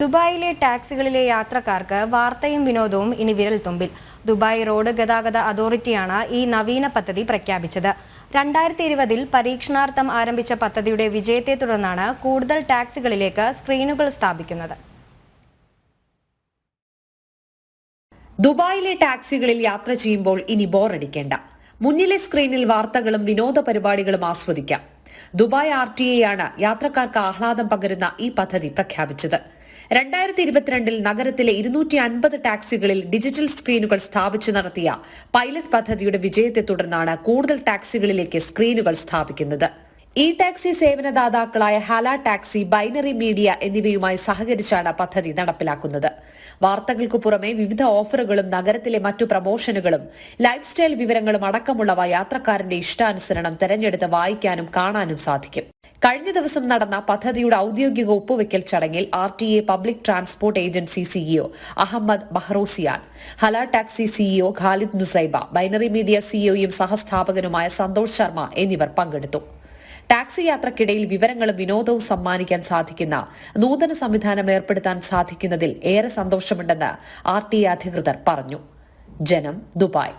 ദുബായിലെ ടാക്സികളിലെ യാത്രക്കാർക്ക് വാർത്തയും വിനോദവും ഇനി വിരൽ തുമ്പിൽ. ദുബായ് റോഡ് ഗതാഗത അതോറിറ്റിയാണ് ഈ നവീന പദ്ധതി പ്രഖ്യാപിച്ചത്. രണ്ടായിരത്തി ഇരുപതിൽ പരീക്ഷണാർത്ഥം ആരംഭിച്ച പദ്ധതിയുടെ വിജയത്തെ തുടർന്നാണ് കൂടുതൽ ടാക്സികളിലേക്ക് സ്ക്രീനുകൾ സ്ഥാപിക്കുന്നത്. ദുബായിലെ ടാക്സികളിൽ യാത്ര ചെയ്യുമ്പോൾ ഇനി ബോറടിക്കേണ്ട. മുന്നിലെ സ്ക്രീനിൽ വാർത്തകളും വിനോദ പരിപാടികളും ആസ്വദിക്കാം. ദുബായ് ആർ ടി ആണ് യാത്രക്കാർക്ക് ആഹ്ലാദം പകരുന്ന ഈ പദ്ധതി പ്രഖ്യാപിച്ചത്. രണ്ടായിരത്തി ഇരുപത്തിരണ്ടിൽ നഗരത്തിലെ ഇരുന്നൂറ്റി അൻപത് ടാക്സികളിൽ ഡിജിറ്റൽ സ്ക്രീനുകൾ സ്ഥാപിച്ചു നടത്തിയ പൈലറ്റ് പദ്ധതിയുടെ വിജയത്തെ തുടർന്നാണ് കൂടുതൽ ടാക്സികളിലേക്ക് സ്ക്രീനുകൾ സ്ഥാപിക്കുന്നത്. ഇ ടാക്സി സേവനദാതാക്കളായ ഹാല ടാക്സി ബൈനറി മീഡിയ എന്നിവയുമായി സഹകരിച്ചാണ് പദ്ധതി നടപ്പിലാക്കുന്നത്. വാർത്തകൾക്ക് പുറമെ വിവിധ ഓഫറുകളും നഗരത്തിലെ മറ്റു പ്രമോഷനുകളും ലൈഫ് സ്റ്റൈൽ വിവരങ്ങളും അടക്കമുള്ളവ യാത്രക്കാരന്റെ ഇഷ്ടാനുസരണം തെരഞ്ഞെടുത്ത് വായിക്കാനും കാണാനും സാധിക്കും. കഴിഞ്ഞ ദിവസം നടന്ന പദ്ധതിയുടെ ഔദ്യോഗിക ഒപ്പുവെക്കൽ ചടങ്ങിൽ R T A public transport agency CEO Ahmed Bahrozyan Hala taxi CEO Khalid Nusaiba binary media സിഇഒയും സഹസ്ഥാപകനുമായ സന്തോഷ് ശർമ്മ എന്നിവർ പങ്കെടുത്തു. ടാക്സി യാത്രക്കിടയിൽ വിവരങ്ങളും വിനോദവും സമ്മാനിക്കാൻ സാധിക്കുന്ന നൂതന സംവിധാനം ഏർപ്പെടുത്താൻ സാധിക്കുന്നതിൽ ഏറെ സന്തോഷമുണ്ടെന്ന് ആർ ടി അധികൃതർ പറഞ്ഞു. ജനം ദുബായ്.